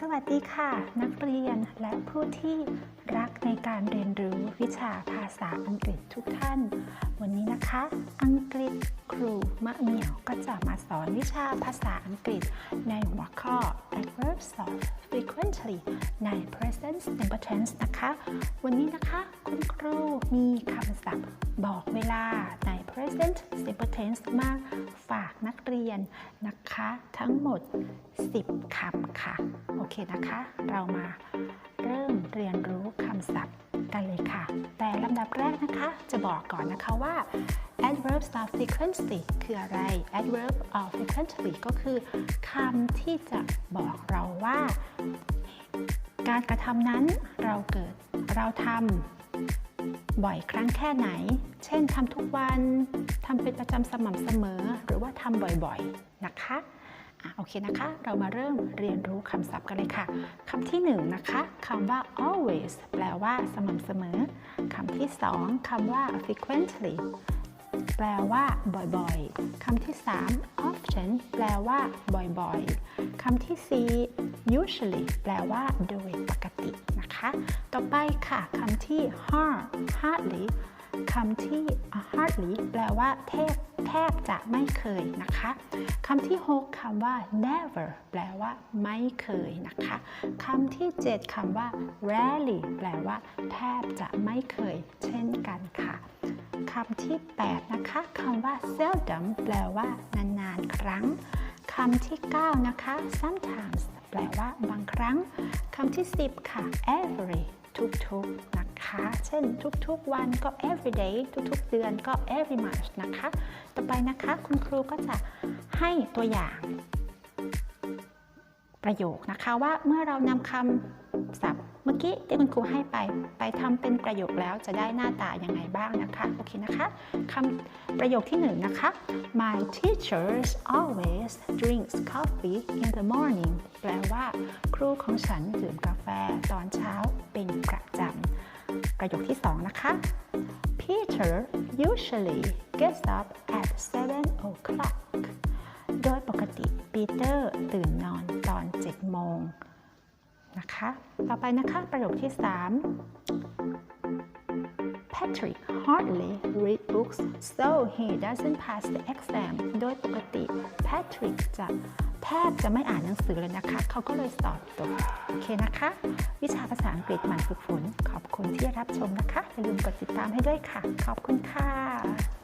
สวัสดีค่ะ นักเรียนและผู้ที่รักในการเรียนรู้วิชาภาษาอังกฤษทุกท่าน วันนี้นะคะ อังกฤษครูมะเหมียวก็จะมาสอนวิชาภาษาอังกฤษ ในหัวข้อ adverbs of frequently ใน present simple tense นะคะ วันนี้นะคะ คุณครูมีคำศัพท์บอกเวลาใน present simple tense มาฝากนักเรียนนะ คะ ทั้งหมด 10คำค่ะ โอเคนะคะ เรามาเริ่มเรียนรู้คำศัพท์กันเลยค่ะ แต่ลำดับแรกนะคะ จะบอกก่อนนะคะว่า adverbs of frequency คืออะไร adverb of frequently ก็คือคำที่จะบอกเราว่า การกระทำนั้นเราเกิดเราทำ บ่อยครั้งแค่ไหน เช่นทำทุกวันทำเป็นประจำสม่ำเสมอ หรือว่าทำบ่อยๆนะคะอะโอเคนะคะ เรามาเริ่มเรียนรู้คำศัพท์กันเลยค่ะคำที่หนึ่งนะคะคำว่า always แปลว่าสม่ำเสมอคำที่สองคำว่า frequently แปลว่าบ่อยๆคำที่ 3 often แปลว่าบ่อยๆคำที่ 4 usually แปลว่าโดยปกตินะคะ ต่อไปค่ะคำที่ hard hardly คำที่ hardly แปลว่าแทบแทบจะไม่เคยนะคะคำที่ 6คำว่า never แปลว่าไม่เคยนะคะคำที่ 7คำว่า rarely แปลว่า แทบจะไม่เคย เช่นกันค่ะ คำที่ 8 นะคะคำว่า seldom แปลว่านานๆ ครั้งคำที่ 9 นะคะ sometimes แปลว่าบางครั้งคำที่ 10 ค่ะ every ทุกๆ นะคะ เช่นทุกๆ วันก็ every day ทุกๆ เดือนก็ every month นะคะ ต่อไปนะคะคุณครูก็จะให้ตัวอย่างประโยคนะคะว่าเมื่อเรานำคำศัพท์ เมื่อกี้ที่คุณครูให้ไป ไปทำเป็นประโยคแล้วจะได้หน้าตายังไงบ้างนะคะ โอเคนะคะคำประโยคที่หนึ่งนะคะ My teachers always drinks coffee in the morning แปลว่าครูของฉันดื่มกาแฟตอนเช้าเป็นประจำ ประโยคที่สองนะคะ Peter usually gets up at 7 o'clock โดยปกติปีเตอร์ตื่นนอน ต่อไปนะคะ ประโยคที่ 3 Patrick hardly read books so he doesn't pass the exam โดยปกติ Patrick จะแทบจะไม่อ่านหนังสือเลยนะคะ เขาก็เลยสอบตก โอเคนะคะ วิชาภาษาอังกฤษหมันฝึกฝน ขอบคุณที่รับชมนะคะ อย่าลืมกดติดตามให้ด้วยค่ะ ขอบคุณค่ะ